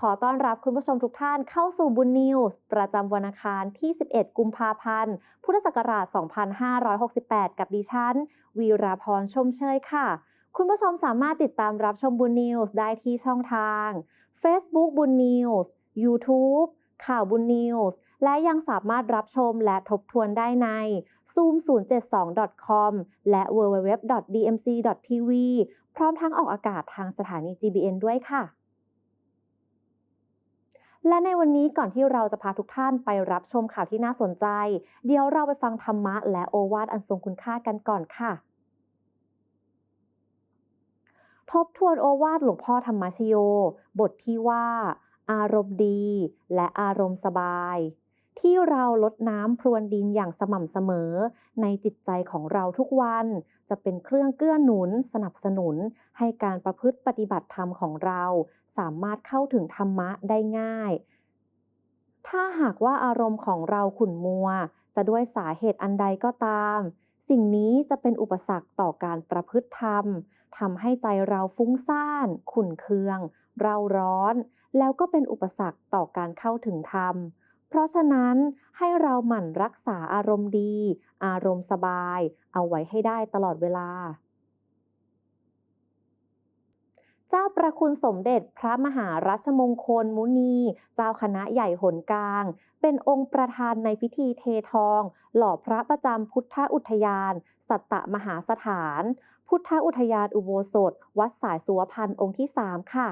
ขอต้อนรับคุณผู้ชมทุกท่านเข้าสู่บุญนิวส์ประจำวันอังคารที่ 11 กุมภาพันธ์ พุทธศักราช 2568 กับดิฉัน วีราพรชมเชยค่ะ คุณผู้ชมสามารถติดตามรับชมบุญนิวส์ได้ที่ช่องทาง Facebook บุญนิวส์ YouTube ข่าวบุญนิวส์ และยังสามารถรับชมและทบทวนได้ใน zoom072.com และ www.dmc.tv พร้อมทั้งออกอากาศทางสถานี GBN ด้วยค่ะ และในวันนี้ก่อนที่เราจะพาทุกท่านไปรับชมข่าวที่น่าสนใจ เดี๋ยวเราไปฟังธรรมะและโอวาทอันทรงคุณค่ากันก่อนค่ะ ทบทวนโอวาทหลวงพ่อธรรมชโย บทที่ว่า อารมณ์ดีและอารมณ์สบาย ที่เราลดน้ำพรวนดินอย่างสม่ำเสมอ ในจิตใจของเราทุกวัน จะเป็นเครื่องเกื้อหนุน สนับสนุน ให้การประพฤติปฏิบัติธรรมของเรา สามารถเข้าถึงธรรมะได้ง่าย ถ้าหากว่าอารมณ์ของเราขุ่นมัว จะด้วยสาเหตุอันใดก็ตาม สิ่งนี้จะเป็นอุปสรรคต่อการประพฤติธรรมทำให้ใจเราฟุ้งซ่าน ขุ่นเคือง เราร้อน แล้วก็เป็นอุปสรรคต่อการเข้าถึงธรรม เพราะฉะนั้นให้เราหมั่นรักษาอารมณ์ดี อารมณ์สบาย เอาไว้ให้ได้ตลอดเวลา เจ้าประคุณสมเด็จพระมหารัชมงคลมุนี เจ้าคณะใหญ่หนกลาง เป็นองค์ประธานในพิธีเททอง หล่อพระประจำพุทธอุทยาน สัตตมหาสถาน พุทธอุทยานอุโบสถ วัดสายสุวพันธ์องค์ที่ 3 ค่ะ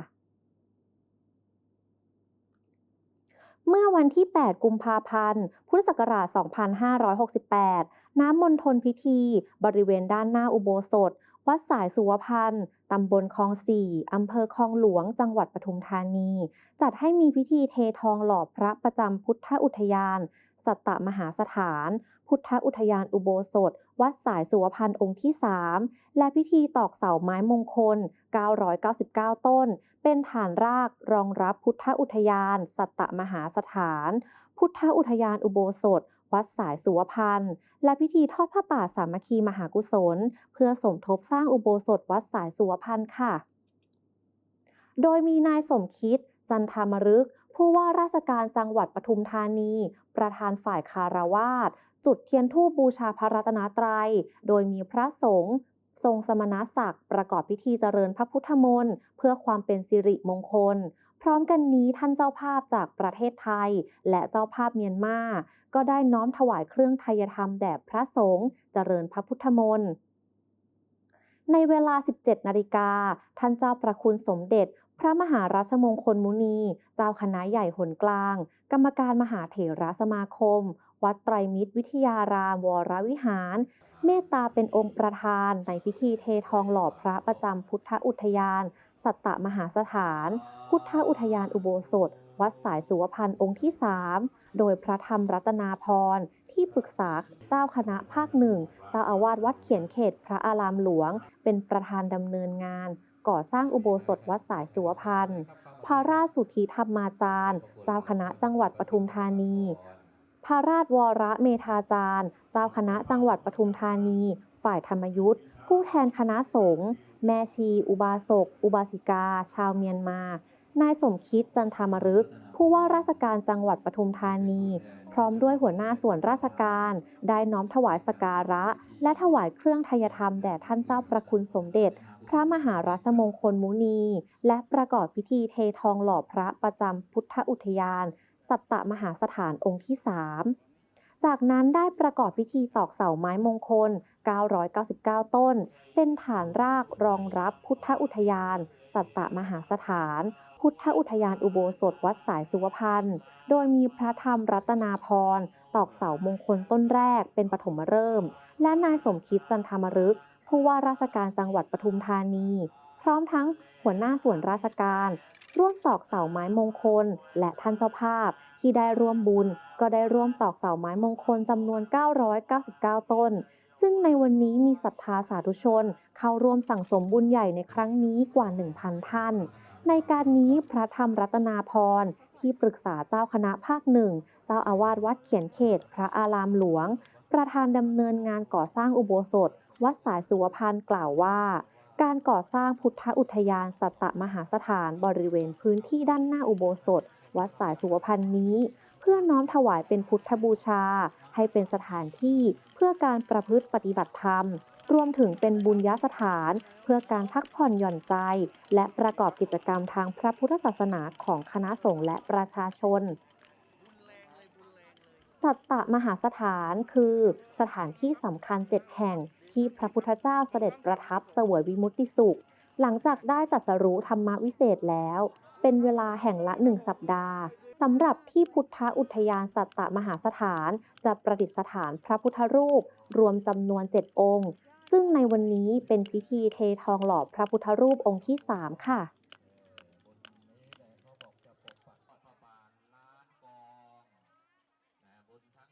เมื่อวันที่ 8 กุมภาพันธ์ พุทธศักราช 2568 น้ำมณฑลพิธี บริเวณด้านหน้าอุโบสถ วัดสายสุวพันธ์ตำบลคลองสี่อำเภอคลองหลวง จังหวัดปทุมธานี จัดให้มีพิธีเททองหล่อพระประจำพุทธอุทยาน สัตตมหาสถาน พุทธอุทยานอุโบสถ วัดสายสุวพันธ์องค์ที่ 3 และพิธีตอกเสาไม้มงคล 999 ต้น เป็นฐานรากรองรับพุทธอุทยาน สัตตมหาสถาน พุทธอุทยานอุโบสถ วัดสายสุวพันธ์ และพิธีทอดผ้าป่าสามัคคีมหากุศล เพื่อสมทบสร้างอุโบสถวัดสายสุวพันธ์ค่ะ โดยมีนายสมคิด จันทามรึก ผู้ว่าราชการจังหวัดปทุมธานี ประธานฝ่ายคารวาสจุดเทียนธูปบูชาพระรัตนตรัย โดยมีพระสงฆ์ทรงสมณศักดิ์ประกอบพิธีเจริญพระพุทธมนต์เพื่อความเป็นสิริมงคล พร้อมกันนี้ท่านเจ้าภาพจากประเทศไทย และเจ้าภาพเมียนมา ก็ได้น้อมถวายเครื่องไทยธรรมแด่พระสงฆ์เจริญพระพุทธมนต์ในเวลา 17 นาฬิกา ท่านเจ้าประคุณสมเด็จ พระมหาราชมงคลมุนี เจ้าคณะใหญ่หนกลาง กรรมการมหาเถรสมาคม วัดไตรมิตรวิทยารามวรวิหาร เมตตาเป็นองค์ประธานในพิธีเททองหล่อพระประจำพุทธอุทยาน สัตตมหาสถาน พุทธอุทยานอุโบสถ วัดสายสุวพันธ์องค์ที่ 3 โดยพระธรรมรัตนาพรที่ปรึกษาเจ้าคณะภาคหนึ่ง เจ้าอาวาสวัดเขียนเขตพระอารามหลวง เป็นประธานดำเนินงาน ก่อสร้างอุโบสถวัดสายสุวพันธ์พระราชสุธิธรรมาจารย์ เจ้าคณะจังหวัดปทุมธานีพระราชวรเมธาจารย์ เจ้าคณะจังหวัดปทุมธานี ฝ่ายธรรมยุทธ์ผู้แทนคณะสงฆ์แม่ชี อุบาสก อุบาสิกา ชาวเมียนมา นายสมคิดจันทามรึก ผู้ว่าราชการจังหวัดปทุมธานี พร้อมด้วยหัวหน้าส่วนราชการ ได้น้อมถวายสการะ และถวายเครื่องไทยธรรมแด่ท่านเจ้าประคุณสมเด็จ พระมหาราชมงคลมุนี และประกอบพิธีเททองหล่อพระประจำพุทธอุทยาน สัตตมหาสถานองค์ที่3จากนั้นได้ประกอบพิธีตอกเสาไม้มงคล 999 ต้น เป็นฐานรากรองรับพุทธอุทยาน สัตตมหาสถาน พุทธอุทยานอุโบสถวัดสายสุวพันธ์ โดยมีพระธรรมรัตนาพรตอกเสามงคลต้นแรกเป็นปฐมฤกษ์และนายสมคิดจันทามรึก ผู้ว่าราชการจังหวัดปทุมธานี พร้อมทั้งหัวหน้าส่วนราชการ ร่วมตอกเสาไม้มงคล และท่านเจ้าภาพที่ได้ร่วมบุญ ก็ได้ร่วมตอกเสาไม้มงคลจำนวน 999 ต้น ซึ่งในวันนี้มีศรัทธาสาธุชน เข้าร่วมสั่งสมบุญใหญ่ในครั้งนี้กว่า 1,000 ท่าน ในการนี้พระธรรมรัตนาพรที่ปรึกษาเจ้าคณะภาคหนึ่ง เจ้าอาวาสวัดเขียนเขต พระอารามหลวง ประธานดำเนินงานก่อสร้างอุโบสถ วัดสายสุวพันธ์กล่าวว่าการก่อสร้างพุทธอุทยานสัตตมหาสถานบริเวณพื้นที่ด้านหน้าอุโบสถ วัดสายสุวพันธ์นี้ เพื่อน้อมถวายเป็นพุทธบูชา ให้เป็นสถานที่เพื่อการประพฤติปฏิบัติธรรม รวมถึงเป็นบุญญสถาน เพื่อการพักผ่อนหย่อนใจ และประกอบกิจกรรมทางพระพุทธศาสนาของคณะสงฆ์และประชาชน สัตตมหาสถานคือ สถานที่สำคัญเจ็ดแห่งที่พระพุทธเจ้าเสด็จประทับเสวยวิมุตติสุข หลังจากได้ตรัสรู้ธรรมวิเศษแล้ว เป็นเวลาแห่งละหนึ่งสัปดาห์สำหรับที่พุทธอุทยานสัตตมหาสถานจะประดิษฐานพระพุทธรูป รวมจำนวนเจ็ดองค์ ซึ่งในวันนี้เป็นพิธีเททองหล่อพระพุทธรูปองค์ที่สามค่ะ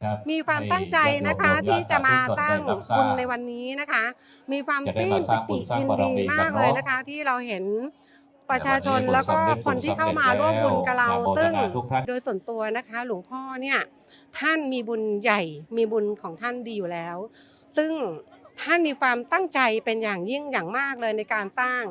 ครับมีความตั้งใจนะคะให้ญาติโยมที่จะมาตั้งญาติสาธุชนได้รับทราบบุญในวันนี้นะคะ มีความจะปได้ลื้มมาสร้างบุปิญติสร้างยินบารดีมีมากกันเนอะเลยนะคะ ที่เราเห็น ประชาชนแต่วันนี้แล้วก็บุญสำเร็จคนที่เข้ามาร่วมบุญกับเราแล้วซึ่งอนุโมทนาทุกท่านโดยส่วนตัวนะคะ หลวงพ่อเนี่ยท่านมีบุญใหญ่มีบุญของท่านดีอยู่แล้ว ซึ่ง ท่านมีความตั้งใจเป็นอย่างยิ่งอย่างมากเลยในการสร้าง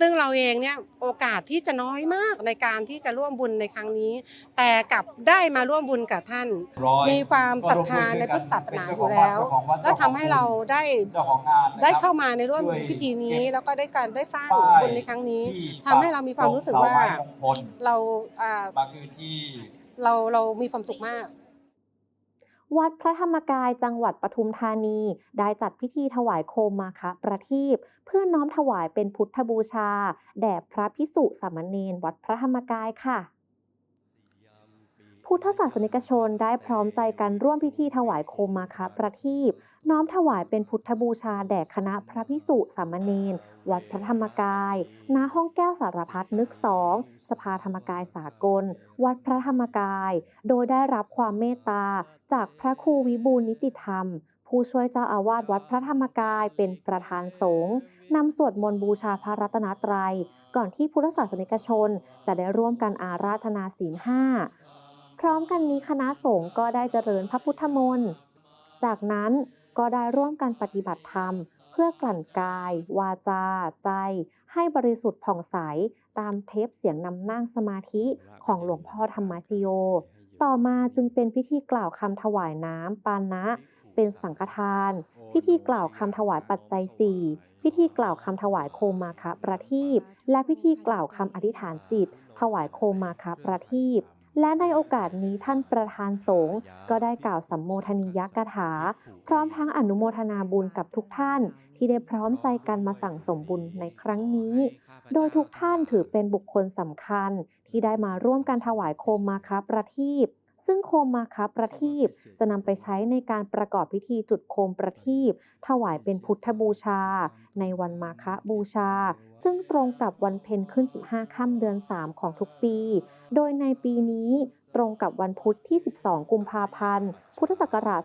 ซึ่งเราเองเนี่ยโอกาสที่จะน้อยมากในการที่จะร่วมบุญในครั้งนี้ แต่กลับได้มาร่วมบุญกับท่านร้อยมีความศรัทธาในพุทธศาสนาอยู่แล้ว และทำให้เราได้เจ้าของงานนะครับได้เข้ามาในร่วมช่วยพิธีนี้เก็บแล้วก็ได้การได้สร้างป้ายบุญในครั้งนี้ที่ทำให้เรามีความรู้สึกว่าเสไม้มงคลเราอ่ามาคือที่เราเรามีความสุขมาก วัดพระธรรมกายจังหวัดปทุมธานี ได้จัดพิธีถวายโคมมาคะประทีปเพื่อน้อมถวายเป็นพุทธบูชา แด่พระพิสุสามเณรวัดพระธรรมกายค่ะ พุทธศาสนิกชนได้พร้อมใจกันร่วมพิธีถวายโคมมาคะประทีป น้อมถวายเป็นพุทธบูชาแด่คณะพระพิสุสามเณรวัดพระธรรมกาย ณ ห้องแก้วสารพัดนึกสองสภาธรรมกายสากล วัดพระธรรมกาย โดยได้รับความเมตตา จากพระครูวิบูลนิติธรรม ผู้ช่วยเจ้าอาวาสวัดพระธรรมกายเป็นประธานสงฆ์นำสวดมนต์บูชาพระรัตนตรัย ก่อนที่พุทธศาสนิกชน จะได้ร่วมกันอาราธนาศีลห้าพร้อมกันนี้คณะสงฆ์ก็ได้เจริญพระพุทธมนต์ จากนั้น ก็ได้ร่วมกันปฏิบัติธรรม เพื่อกลั่นกาย วาจา ใจ ให้บริสุทธิ์ผ่องใส ตามเทปเสียงนำนั่งสมาธิของหลวงพ่อธรรมชโย ต่อมาจึงเป็นพิธีกล่าวคำถวายน้ำปานะ เป็นสังฆทาน พิธีกล่าวคำถวายปัจจัยสี่พิธีกล่าวคำถวายโคมมาคะประทีปและพิธีกล่าวคำอธิษฐานจิต ถวายโคมมาคะประทีป และในโอกาสนี้ท่านประธานสงฆ์ก็ได้กล่าวสัมโมทนิยกถา พร้อมทั้งอนุโมทนาบุญกับทุกท่านที่ได้พร้อมใจกันมาสั่งสมบุญในครั้งนี้ โดยทุกท่านถือเป็นบุคคลสำคัญที่ได้มาร่วมกันถวายโคมมาคะประทีป ซึ่งโคมมาคะประทีปจะนำไปใช้ในการประกอบพิธีจุดโคมประทีปถวายเป็นพุทธบูชา ในวันมาคะบูชา ซึ่งตรงกับวันเพ็ญขึ้น 15 ค่ำเดือน 3 ของทุกปี โดยในปีนี้ตรงกับวันพุธที่ 12 กุมภาพันธ์ พุทธศักราช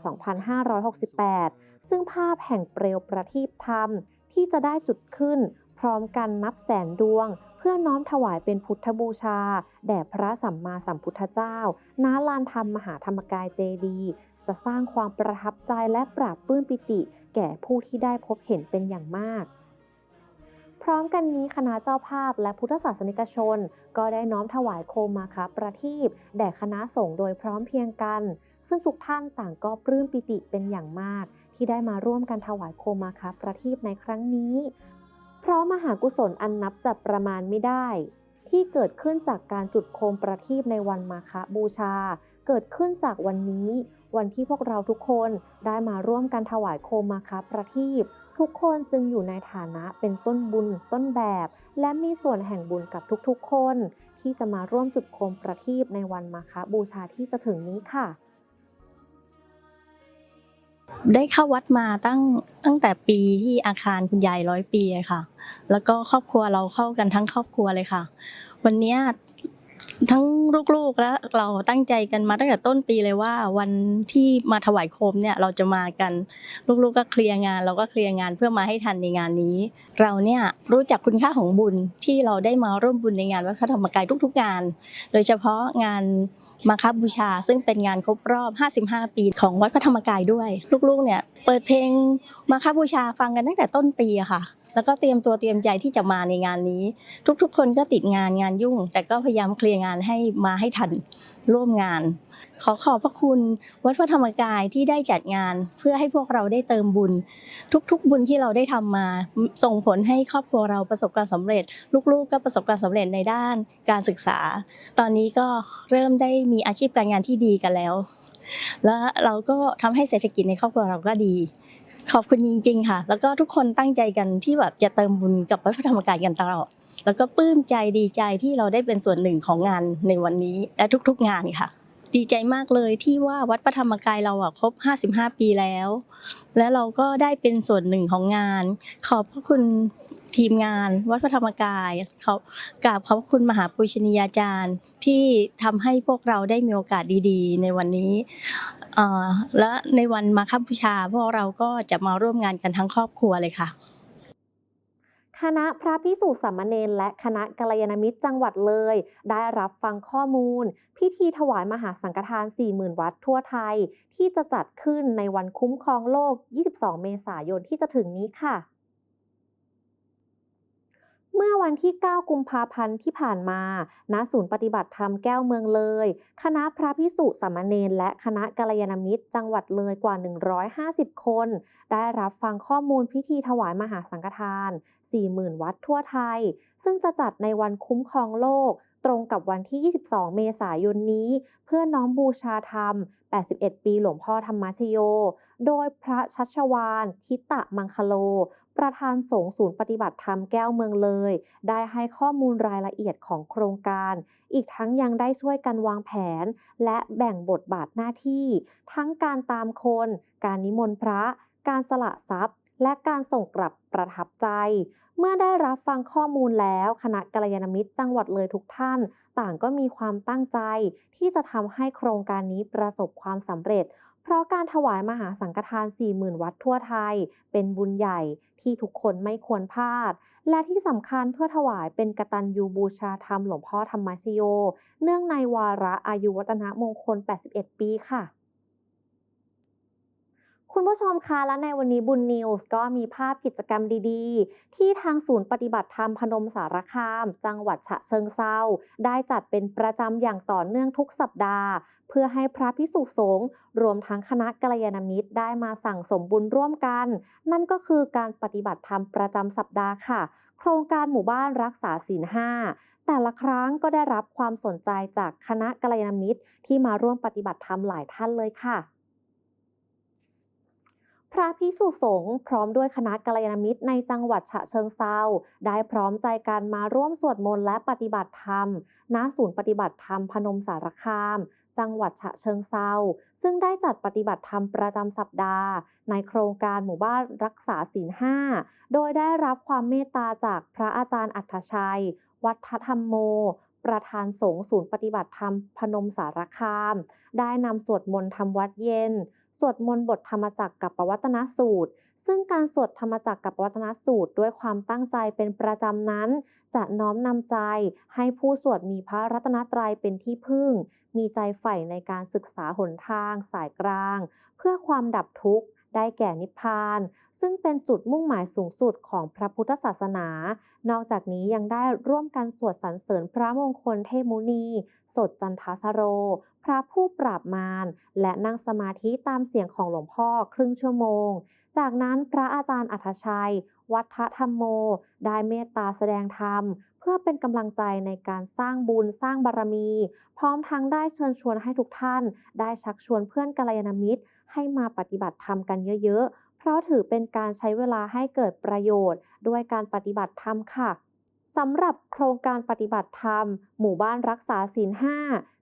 2568 ซึ่งภาพแห่งเปลวประทีปธรรมที่จะได้จุดขึ้น พร้อมกันนับแสนดวง พื่อน้อมถวายเป็นพุทธบูชา แด่พระสัมมาสัมพุทธเจ้า ณ ลานธรรมมหาธรรมกายเจดี จะสร้างความประทับใจและปราบปลื้มปิติ แก่ผู้ที่ได้พบเห็นเป็นอย่างมาก พร้อมกันนี้คณะเจ้าภาพและพุทธศาสนิกชน ก็ได้น้อมถวายโคมมาคะประทีปแด่คณะสงฆ์โดยพร้อมเพียงกัน ซึ่งทุกท่านต่างก็ปลื้มปิติเป็นอย่างมากที่ได้มาร่วมกันถวายโคมมาคะประทีปในครั้งนี้ เพราะมหากุศลอันนับจับประมาณไม่ได้ ที่เกิดขึ้นจากการจุดโคมประทีปในวันมาฆบูชา เกิดขึ้นจากวันนี้ วันที่พวกเราทุกคนได้มาร่วมกันถวายโคมมาคะประทีปทุกคนจึงอยู่ในฐานะเป็นต้นบุญต้นแบบ และมีส่วนแห่งบุญกับทุกๆคน ที่จะมาร่วมจุดโคมประทีปในวันมาฆบูชาที่จะถึงนี้ค่ะ ได้เข้าวัดมาตั้งตั้งแต่ปีที่อาคารคุณยายร้อยปีค่ะ แล้วก็ครอบครัวเราเข้ากันทั้งครอบครัวเลยค่ะ วันนี้ทั้งลูกๆและเราตั้งใจกันมาตั้งแต่ต้นปีเลยว่า วันที่มาถวายโคมเนี่ยเราจะมากันลูกๆก็เคลียร์งาน เราก็เคลียร์งานเพื่อมาให้ทันในงานนี้ เราเนี่ยรู้จักคุณค่าของบุญที่เราได้มาร่วมบุญในงานวัดพระธรรมกายทุก ๆ งาน โดยเฉพาะงาน มาคบูชา ซึ่งเป็นงานครบรอบ 55 ปีของวัดพระธรรมกายด้วย ลูกๆเนี่ยเปิดเพลงมาคบูชาฟังกันตั้งแต่ต้นปีค่ะ แล้วก็เตรียมตัวเตรียมใจที่จะมาในงานนี้ ทุกๆ คนก็ติดงานงานยุ่ง แต่ก็พยายามเคลียร์งานให้มาให้ทันร่วมงาน ขอขอบพระคุณวัดพระธรรมกายที่ได้จัดงานเพื่อให้พวกเราได้เติมบุญ ทุกๆ บุญที่เราได้ทำมา ส่งผลให้ครอบครัวเราประสบความสำเร็จ ลูกๆ ก็ประสบความสำเร็จในด้านการศึกษา ตอนนี้ก็เริ่มได้มีอาชีพการงานที่ดีกันแล้ว แล้วเราก็ทำให้เศรษฐกิจในครอบครัวเราก็ดี ขอบคุณจริง ๆ ค่ะ แล้วก็ทุกคนตั้งใจกันที่แบบจะเติมบุญกับวัดพระธรรมกายกันตลอดแล้วก็ปลื้มใจดีใจที่เราได้เป็นส่วนหนึ่งของงานในวันนี้และทุกๆงานค่ะ ดีใจมากเลยที่ว่าวัดพระธรรมกายเราอะครบ 55 ปีแล้ว และเราก็ได้เป็นส่วนหนึ่งของงาน ขอบพระคุณทีมงานวัดพระธรรมกายเขากราบขอบคุณมหาปุญชนียาจารย์ที่ทำให้พวกเราได้มีโอกาสดีๆ ในวันนี้เออและในวันมาคับูชาพวกเราก็จะมาร่วมงานกันทั้งครอบครัวเลยค่ะ คณะพระพิสุสามเณรและคณะกัลยาณมิตรจังหวัดเลย ได้รับฟังข้อมูล พิธีถวายมหาสังฆทาน 40,000 วัดทั่วไทย ที่จะจัดขึ้นในวันคุ้มครองโลก 22 เมษายนที่จะถึงนี้ค่ะเมื่อวันที่ 9 กุมภาพันธ์ที่ผ่านมา ณ ศูนย์ปฏิบัติธรรมแก้วเมืองเลย คณะพระพิสุสามเณรและคณะกัลยาณมิตร จังหวัดเลยกว่า 150 คน ได้รับฟังข้อมูลพิธีถวายมหาสังฆทาน 40,000 วัดทั่วไทย ซึ่งจะจัดในวันคุ้มครองโลก ตรงกับวันที่ 22 เมษายนนี้ เพื่อน้อมบูชาธรรม 81 ปีหลวงพ่อธรรมชโย โดยพระชัชวานทิตะมังคโล ประธานสงฆ์ศูนย์ปฏิบัติธรรมแก้วเมืองเลย ได้ให้ข้อมูลรายละเอียดของโครงการ อีกทั้งยังได้ช่วยกันวางแผน และแบ่งบทบาทหน้าที่ ทั้งการตามคน การนิมนต์พระ การสละทรัพย์ และการส่งกลับประทับใจ เมื่อได้รับฟังข้อมูลแล้วคณะกัลยาณมิตรจังหวัดเลยทุกท่าน ต่างก็มีความตั้งใจ ที่จะทำให้โครงการนี้ประสบความสำเร็จ เพราะการถวายมหาสังฆทาน 40,000 วัดทั่วไทย เป็นบุญใหญ่ที่ทุกคนไม่ควรพลาด และที่สำคัญเพื่อถวายเป็นกตัญญูบูชาธรรมหลวงพ่อธรรมชโย เนื่องในวาระอายุวัฒนมงคล 81 ปีค่ะ คุณผู้ชมคะและในวันนี้บุญนิวส์ก็มีภาพกิจกรรมดีๆ ที่ทางศูนย์ปฏิบัติธรรมพนมสารคาม จังหวัดฉะเชิงเซาได้จัดเป็นประจำอย่างต่อเนื่องทุกสัปดาห์ เพื่อให้พระพิสุสงฆ์รวมทั้งคณะกัลยาณมิตรได้มาสั่งสมบุญร่วมกัน นั่นก็คือการปฏิบัติธรรมประจำสัปดาห์ค่ะ โครงการหมู่บ้านรักษาศีลห้าแต่ละครั้งก็ได้รับความสนใจจากคณะกัลยาณมิตรที่มาร่วมปฏิบัติธรรมหลายท่านเลยค่ะ พระพิสุสงฆ์พร้อมด้วยคณะกัลยาณมิตรในจังหวัดฉะเชิงเซาได้พร้อมใจกันมาร่วมสวดมนต์และปฏิบัติธรรม ณ ศูนย์ปฏิบัติธรรมพนมสารคาม จังหวัดฉะเชิงเซาซึ่งได้จัดปฏิบัติธรรมประจำสัปดาห์ ในโครงการหมู่บ้านรักษาศีลห้า โดยได้รับความเมตตาจากพระอาจารย์อัธชัย วัฒธรรมโมประธานสงฆ์ศูนย์ปฏิบัติธรรมพนมสารคาม ได้นำสวดมนต์ทำวัดเย็น สวดมนต์บทธรรมจักรกับปวัตนสูตร ซึ่งการสวดธรรมจักรกับปวัตนสูตร ด้วยความตั้งใจเป็นประจำนั้น จะน้อมนำใจให้ผู้สวดมีพระรัตนตรัยเป็นที่พึ่ง มีใจใฝ่ในการศึกษาหนทาง สายกลาง เพื่อความดับทุกข์ได้แก่นิพพาน ซึ่งเป็นจุดมุ่งหมายสูงสุดของพระพุทธศาสนา นอกจากนี้ยังได้ร่วมกันสวดสรรเสริญพระมงคลเทมุนี สดจันทสโร พระผู้ปราบมาร และนั่งสมาธิตามเสียงของหลวงพ่อครึ่งชั่วโมง จากนั้นพระอาจารย์อัธชัย วัฒธรรมโม ได้เมตตาแสดงธรรม เพื่อเป็นกำลังใจในการสร้างบุญสร้างบารมี พร้อมทั้งได้เชิญชวนให้ทุกท่าน ได้ชักชวนเพื่อนกัลยาณมิตร ให้มาปฏิบัติธรรมกันเยอะๆ เพราะถือเป็นการใช้เวลาให้เกิดประโยชน์ ด้วยการปฏิบัติธรรมค่ะ สำหรับโครงการปฏิบัติธรรม หมู่บ้านรักษาศีลห้า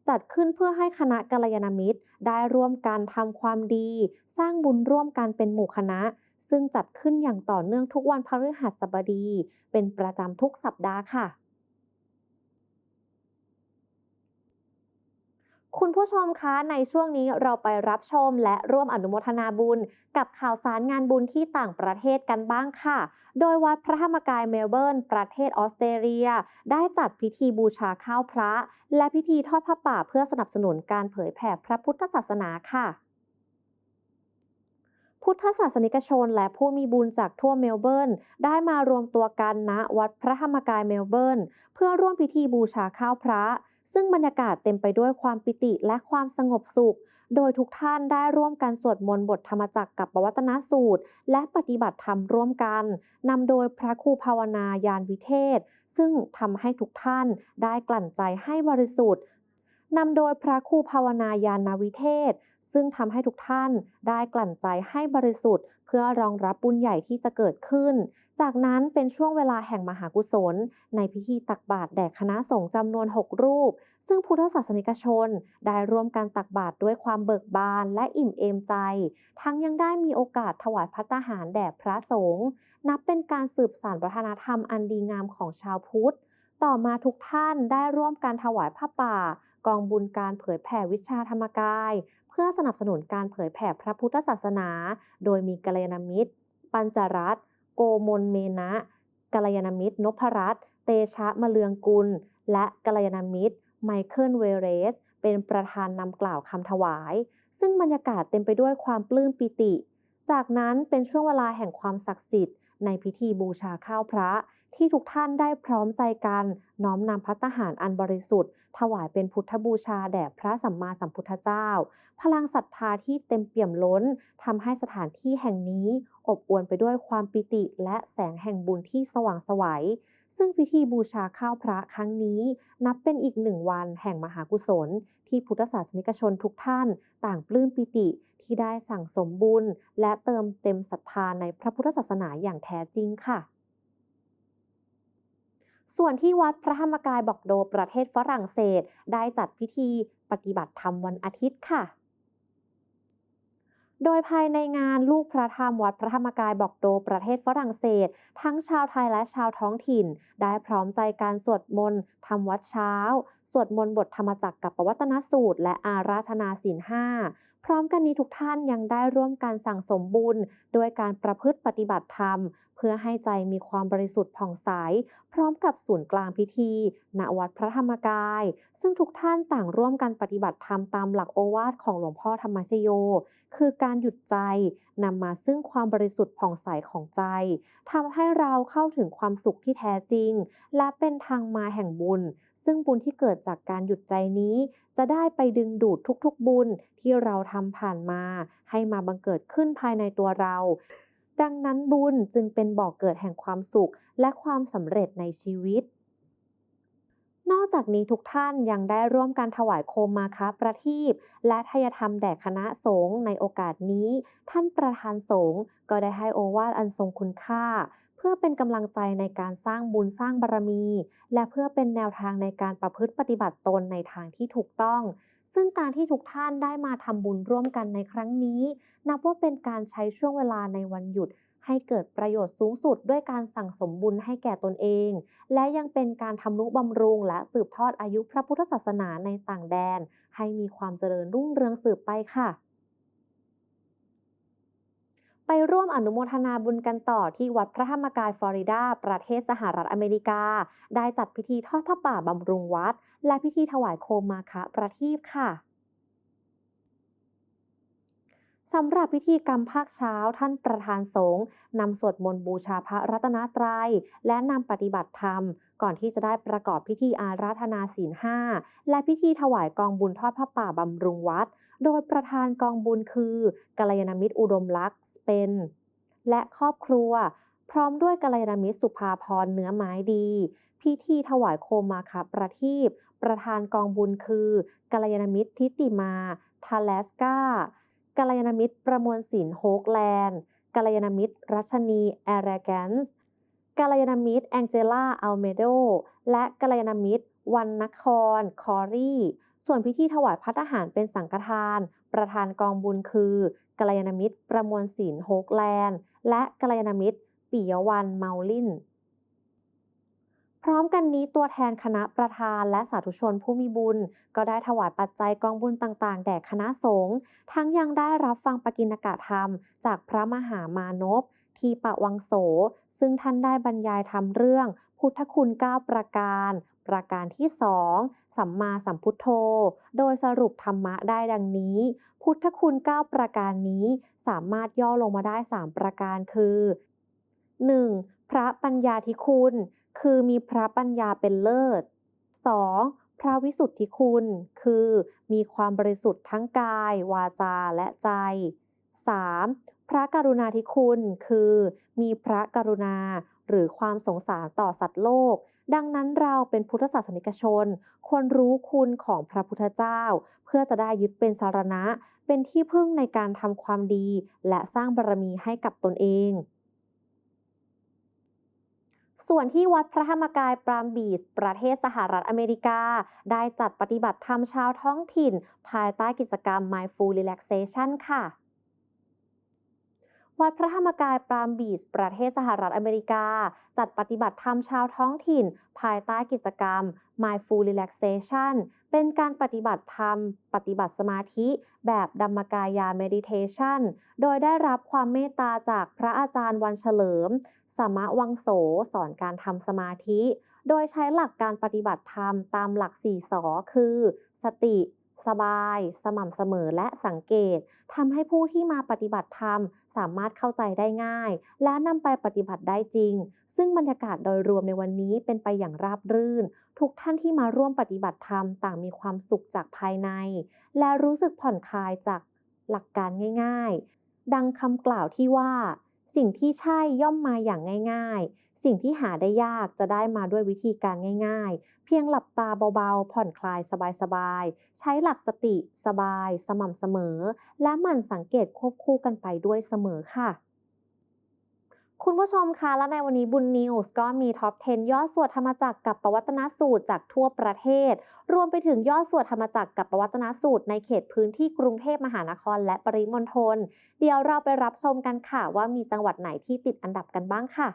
จัดขึ้นเพื่อให้คณะกัลยาณมิตร ได้ร่วมกันทำความดี สร้างบุญร่วมกันเป็นหมู่คณะ ซึ่งจัดขึ้นอย่างต่อเนื่องทุกวันพฤหัสบดี เป็นประจำทุกสัปดาห์ค่ะ คุณผู้ชมคะในช่วงนี้เราไปรับชมและร่วมอนุโมทนาบุญ กับข่าวสารงานบุญที่ต่างประเทศกันบ้างค่ะ โดยวัดพระธรรมกายเมลเบิร์น ประเทศออสเตรเลีย ได้จัดพิธีบูชาข้าวพระ และพิธีทอดผ้าป่าเพื่อสนับสนุนการเผยแผ่พระพุทธศาสนาค่ะพุทธศาสนิกชนและผู้มีบุญจากทั่วเมลเบิร์น ได้มารวมตัวกันณวัดพระธรรมกายเมลเบิร์น เพื่อร่วมพิธีบูชาข้าวพระ ซึ่งบรรยากาศเต็มไปด้วยความปิติและความสงบสุข โดยทุกท่านได้ร่วมกันสวดมนต์บทธรรมจักรกับปวัตนสูตร และปฏิบัติธรรมร่วมกันนำโดยพระครูภาวนายานวิเทศ ซึ่งทำให้ทุกท่านได้กลั่นใจให้บริสุทธิ์นำโดยพระครูภาวนายานาวิเทศ ซึ่งทำให้ทุกท่านได้กลั่นใจให้บริสุทธิ์ เพื่อรองรับบุญใหญ่ที่จะเกิดขึ้น จากนั้นเป็นช่วงเวลาแห่งมหากุศล ในพิธีตักบาตรแด่คณะสงฆ์จำนวน 6 รูป ซึ่งพุทธศาสนิกชน ได้ร่วมกันตักบาตรด้วยความเบิกบานและอิ่มเอมใจ ทั้งยังได้มีโอกาสถวายพัตตาหารแด่พระสงฆ์นับเป็นการสืบสานวัฒนธรรมอันดีงามของชาวพุทธ ต่อมาทุกท่านได้ร่วมการถวายผ้าป่า กองบุญการเผยแผ่วิชาธรรมกาย เพื่อสนับสนุนการเผยแผ่พระพุทธศาสนา โดยมีกัลยาณมิตร ปัญจรัตน์ โกมลเมนะกัลยาณมิตรนพรัตน์เตชะมะเลืองกุล และกัลยาณมิตร ไมเคิลเวเรส เป็นประธานนำกล่าวคำถวาย ซึ่งบรรยากาศเต็มไปด้วยความปลื้มปิติ จากนั้นเป็นช่วงเวลาแห่งความศักดิ์สิทธิ์ในพิธีบูชาข้าวพระที่ทุกท่านได้พร้อมใจกัน น้อมนำพัตตาหารอันบริสุทธิ์ ถวายเป็นพุทธบูชาแด่พระสัมมาสัมพุทธเจ้า พลังศรัทธาที่เต็มเปี่ยมล้นทำให้สถานที่แห่งนี้ อบอวลไปด้วยความปิติและแสงแห่งบุญที่สว่างไสวัยซึ่งพิธีบูชาข้าวพระครั้งนี้ นับเป็นอีกหนึ่งวันแห่งมหากุศล ที่พุทธศาสนิกชนทุกท่าน ต่างปลื้มปิติที่ได้สั่งสมบุญ และเติมเต็มศรัทธาในพระพุทธศาสนาอย่างแท้จริงค่ะ ส่วนที่วัดพระธรรมกายบอกโดประเทศฝรั่งเศส ได้จัดพิธีปฏิบัติธรรมวันอาทิตย์ค่ะ โดยภายในงานลูกพระธรรมวัดพระธรรมกายบอกโดประเทศฝรั่งเศส ทั้งชาวไทยและชาวท้องถิ่น ได้พร้อมใจการสวดมนต์ทำวัดเช้า สวดมนต์บทธรรมจักรกับปวัตนสูตร และอาราธนาศีลห้าพร้อมกันนี้ทุกท่านยังได้ร่วมกันสั่งสมบุญ โดยการประพฤติปฏิบัติธรรม พื่อให้ใจมีความบริสุทธิ์ผ่องใส พร้อมกับศูนย์กลางพิธี ณ วัดพระธรรมกาย ซึ่งทุกท่านต่างร่วมกันปฏิบัติธรรมตามหลักโอวาทของหลวงพ่อธรรมชโย คือการหยุดใจนำมาซึ่งความบริสุทธิ์ผ่องใสของใจทำให้เราเข้าถึงความสุขที่แท้จริง และเป็นทางมาแห่งบุญ ซึ่งบุญที่เกิดจากการหยุดใจนี้ จะได้ไปดึงดูดทุกๆบุญที่เราทำผ่านมา ให้มาบังเกิดขึ้นภายในตัวเรา ดังนั้นบุญจึงเป็นบ่อกเกิดแห่งความสุขและความสำเร็จในชีวิต นอกจากนี้ทุกท่านยังได้ร่วมกันถวายโคมมาคาประทีปและทายธรรมแด่คณะสงฆ์ในโอกาสนี้ ท่านประธานสงฆ์ก็ได้ให้โอวาทอันทรงคุณค่า เพื่อเป็นกำลังใจในการสร้างบุญสร้างบารมี และเพื่อเป็นแนวทางในการประพฤติปฏิบัติตนในทางที่ถูกต้อง ซึ่งการที่ทุกท่านได้มาทำบุญร่วมกันในครั้งนี้ นับว่าเป็นการใช้ช่วงเวลาในวันหยุด ให้เกิดประโยชน์สูงสุดด้วยการสั่งสมบุญให้แก่ตนเอง และยังเป็นการทำนุบำรุงและสืบทอดอายุพระพุทธศาสนาในต่างแดน ให้มีความเจริญรุ่งเรืองสืบไปค่ะ ร่วมอนุโมทนาบุญกันต่อที่วัดพระธรรมกายฟลอริดา ประเทศสหรัฐอเมริกา ได้จัดพิธีทอดผ้าป่าบำรุงวัด และพิธีถวายโคมมาคะประทีปค่ะสำหรับพิธีกรรมภาคเช้าท่านประธานสงฆ์นำสวดมนต์บูชาพระรัตนตรัย และนำปฏิบัติธรรม ก่อนที่จะได้ประกอบพิธีอาราธนาศีลห้าและพิธีถวายกองบุญทอดผ้าป่าบำรุงวัด โดยประธานกองบุญคือกัลยาณมิตรอุดมลักษ์ เปนและครอบครัว พร้อมด้วยกัลยาณมิตรสุภาพรเนื้อไม้ดี พิธีถวายโคมมาคาประทีปประธานกองบุญคือกัลยาณมิตรทิติมาทาเลสกากัลยาณมิตรประมวลศิลป์โฮกแลนด์กัลยาณมิตรรัชนีแอรแกนส์กัลยาณมิตรแองเจล่าอัลเมโดและกัลยาณมิตรวันนคร คอรี ส่วนพิธีถวายพัฒหารเป็นสังฆทาน ประธานกองบุญคือกัลยาณมิตร ประมวลศิลโฮกแลนด์ และกัลยาณมิตร ปิยวันเมาลินพร้อมกันนี้ตัวแทนคณะประธานและสาธุชนผู้มีบุญ ก็ได้ถวายปัจจัยกองบุญต่างๆ แด่คณะสงฆ์ทั้งยังได้รับฟังปกิณกะธรรม จากพระมหามานพ ทีปะวังโส ซึ่งท่านได้บรรยายธรรมเรื่อง พุทธคุณ 9 ประการ ประการที่2 สัมมาสัมพุทโธ โดยสรุปธรรมะได้ดังนี้ พุทธคุณ 9 ประการนี้สามารถย่อลงมาได้ 3 ประการคือ 1. พระปัญญาธิคุณ คือมีพระปัญญาเป็นเลิศ 2. พระวิสุทธิคุณ คือมีความบริสุทธิ์ทั้งกาย วาจาและใจ 3. พระกรุณาธิคุณ คือมีพระกรุณาหรือความสงสารต่อสัตว์โลก ดังนั้นเราเป็นพุทธศาสนิกชน ควรรู้คุณของพระพุทธเจ้า เพื่อจะได้ยึดเป็นสารณะ เป็นที่พึ่งในการทำความดี และสร้างบารมีให้กับตนเอง ส่วนที่วัดพระธรรมกายปรามบีชประเทศสหรัฐอเมริกา ได้จัดปฏิบัติธรรมชาวท้องถิ่น ภายใต้กิจกรรม Mindful Relaxation ค่ะ วัดพระธรรมกายปรามบีชประเทศสหรัฐอเมริกา จัดปฏิบัติธรรมชาวท้องถิ่น ภายใต้กิจกรรม Mindful Relaxation เป็นการปฏิบัติธรรม ปฏิบัติสมาธิแบบดัมมกายา Meditation โดยได้รับความเมตตาจากพระอาจารย์วันเฉลิม สมะวังโสสอนการทำสมาธิ โดยใช้หลักการปฏิบัติธรรมตามหลักสี่สอคือ สติสบาย สม่ำเสมอและสังเกตทำให้ผู้ที่มาปฏิบัติธรรม สามารถเข้าใจได้ง่าย และนำไปปฏิบัติได้จริง ซึ่งบรรยากาศโดยรวมในวันนี้เป็นไปอย่างราบรื่น ทุกท่านที่มาร่วมปฏิบัติธรรมต่างมีความสุขจากภายใน และรู้สึกผ่อนคลายจากหลักการง่าย ๆ ดังคำกล่าวที่ว่า สิ่งที่ใช่ย่อมมาอย่างง่าย ๆ สิ่งที่หาได้ยากจะได้มาด้วยวิธีการง่าย ๆ เพียงหลับตาเบาๆ ผ่อนคลายสบายๆ ใช้หลักสติสบาย สม่ำเสมอ และหมั่นสังเกตควบคู่กันไปด้วยเสมอค่ะ คุณผู้ชมคะและในวันนี้บุญนิวส์ก็มีท็อป 10 ยอดสวดธรรมจักรกับปวัตนสูตรจากทั่วประเทศ รวมไปถึงยอดสวดธรรมจักรกับปวัตนสูตรในเขตพื้นที่กรุงเทพมหานคร และปริมณฑลเดี๋ยวเราไปรับชมกันค่ะว่ามีจังหวัดไหนที่ติดอันดับกันบ้างค่ะ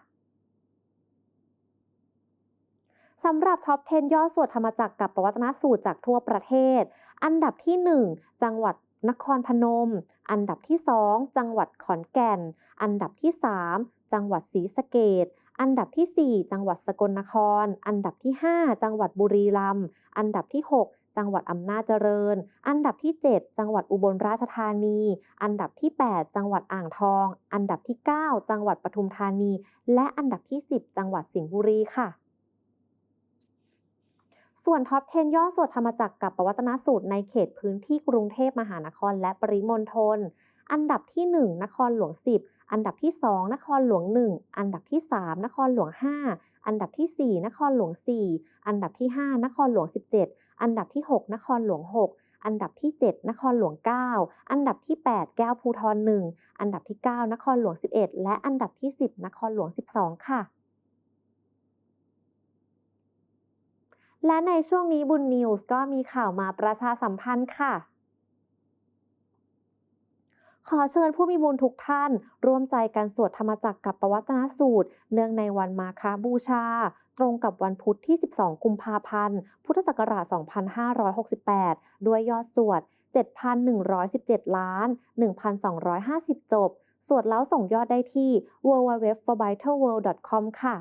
สำหรับท็อป 10ยอดสวดธรรมจักรกับประวัตนสูตรจากทั่วประเทศ อันดับที่ 1 จังหวัดนครพนม อันดับที่ 2 จังหวัดขอนแก่น อันดับที่ 3 จังหวัดศรีสะเกษอันดับที่ 4 จังหวัดสกลนคร อันดับที่ 5 จังหวัดบุรีรัมย์ อันดับที่ 6 จังหวัดอำนาจเจริญ อันดับที่ 7 จังหวัดอุบลราชธานี อันดับที่ 8 จังหวัดอ่างทอง อันดับที่ 9 จังหวัดปทุมธานี และอันดับที่ 10 จังหวัดสิงห์บุรีค่ะ ส่วนท็อป 10ยอดสวดธรรมจักรกับปวัตนสูตรในเขตพื้นที่กรุงเทพมหานครและปริมณฑล อันดับที่ 1 นครหลวง 10 อันดับที่ 2 นครหลวง 1 อันดับที่ 3 นครหลวง 5 อันดับที่ 4 นครหลวง 4 อันดับที่ 5 นครหลวง 17 อันดับที่ 6 นครหลวง 6อันดับที่ 7 นครหลวง 9 อันดับที่ 8 แก้วภูทร1อันดับที่ 9 นครหลวง 11 และอันดับที่ 10 นครหลวง 12 ค่ะ และในช่วงนี้บุญนิวส์ก็มีข่าวมาประชาสัมพันธ์ค่ะ ขอเชิญผู้มีบุญทุกท่าน ร่วมใจกันสวดธรรมจักรกับปวัตนสูตร เนื่องในวันมาฆบูชา ตรงกับวันพุธที่ 12 กุมภาพันธ์ พุทธศักราช 2568 ด้วยยอดสวด 7,117 ล้าน 1,250 จบ สวดแล้วส่งยอดได้ที่ www.forvitalworld.com ค่ะ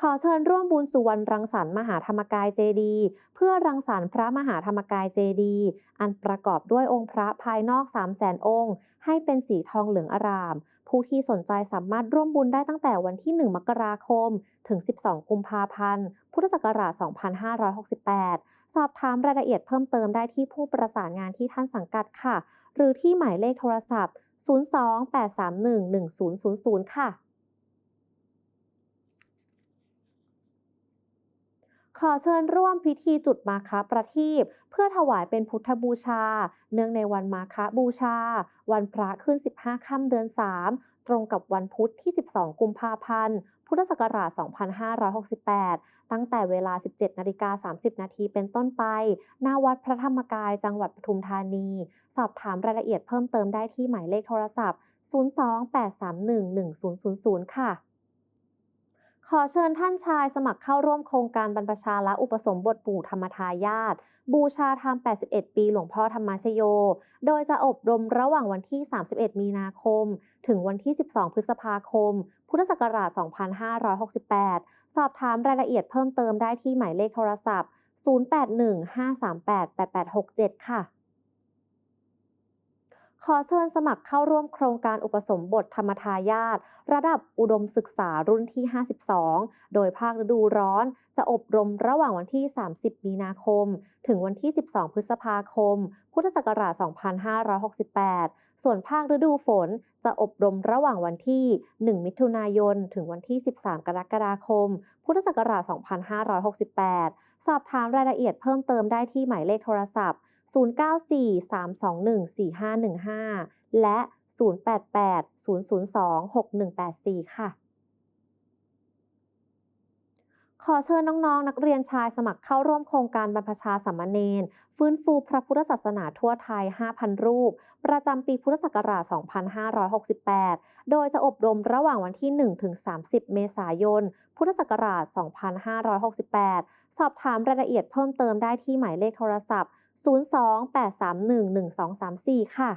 ขอเชิญร่วมบุญสุวรรณรังสรรค์มหาธรรมกายเจดี เพื่อรังสรรค์พระมหาธรรมกายเจดี อันประกอบด้วยองค์พระภายนอก3 0 0แสนองค์ ให้เป็นสีทองเหลืองอาราม ผู้ที่สนใจสามารถร่วมบุญได้ตั้งแต่วันที่ 1 มกราคม ถึง 12 กุมภาพันธ์ พุทธศักราช 2568 สอบถามรายละเอียดเพิ่มเติมได้ที่ผู้ประสานงานที่ท่านสังกัดค่ะ หรือที่หมายเลขโทรศัพท์ 02-831-1000 ค่ะ ขอเชิญร่วมพิธีจุดมาคประทีปเพื่อถวายเป็นพุทธบูชา เนื่องในวันมาคบูชา วันพระขึ้น 15 ค่ำเดือน 3 ตรงกับวันพุธที่ 12 กุมภาพันธ์ พุทธศักราช 2568 ตั้งแต่เวลา 17นาฬิกา30 นาทีเป็นต้นไป หน้าวัดพระธรรมกายจังหวัดปทุมธานี สอบถามรายละเอียดเพิ่มเติมได้ที่หมายเลขโทรศัพท์ 028311000 ค่ะ ขอเชิญท่านชายสมัครเข้าร่วมโครงการบรรพชาและอุปสมบทปู่ธรรมทายาทบูชาธรรม 81 ปีหลวงพ่อธรรมชโย โดยจะอบรมระหว่างวันที่ 31 มีนาคม ถึงวันที่ 12 พฤษภาคม พุทธศักราช 2568 สอบถามรายละเอียดเพิ่มเติมได้ที่หมายเลขโทรศัพท์ 0815388867 ค่ะ ขอเชิญสมัครเข้าร่วมโครงการอุปสมบทธรรมทายาทระดับอุดมศึกษารุ่นที่ 52 โดยภาคฤดูร้อน จะอบรมระหว่างวันที่ 30 มีนาคม ถึงวันที่ 12 พฤษภาคม พุทธศักราช 2568 ส่วนภาคฤดูฝนจะอบรมระหว่างวันที่ 1 มิถุนายน ถึงวันที่ 13 กรกฎาคม พุทธศักราช 2568 สอบถามรายละเอียดเพิ่มเติมได้ที่หมายเลขโทรศัพท์ 0943214515 และ 0880026184 ค่ะ ขอเชิญน้องๆ นักเรียนชายสมัครเข้าร่วมโครงการบรรพชาสามเณรฟื้นฟูพระพุทธศาสนาทั่วไทย 5,000 รูป ประจำปีพุทธศักราช 2568 โดยจะอบรมระหว่างวันที่ 1-30 เมษายน พุทธศักราช 2568 สอบถามรายละเอียดเพิ่มเติมได้ที่หมายเลขโทรศัพท์ 02-831-1234 ค่ะ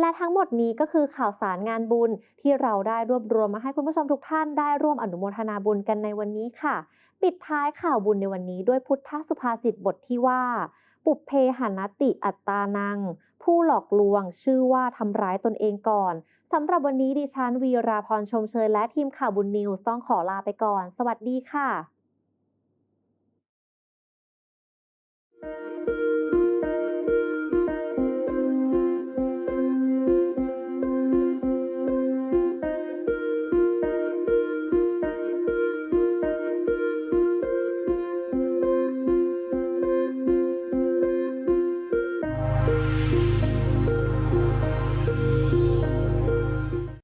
และทั้งหมดนี้ก็คือข่าวสารงานบุญที่เราได้รวบรวมมาให้คุณผู้ชมทุกท่านได้ร่วมอนุโมทนาบุญกันในวันนี้ค่ะ ปิดท้ายข่าวบุญในวันนี้ด้วยพุทธสุภาษิตบทที่ว่า ปุเพหันติอัตตานัง ผู้หลอกลวงชื่อว่าทำร้ายตนเองก่อนสำหรับวันนี้ดิฉันวีราพรชมเชยและทีมข่าวบุญนิวส์ต้องขอลาไปก่อน สวัสดีค่ะ thank you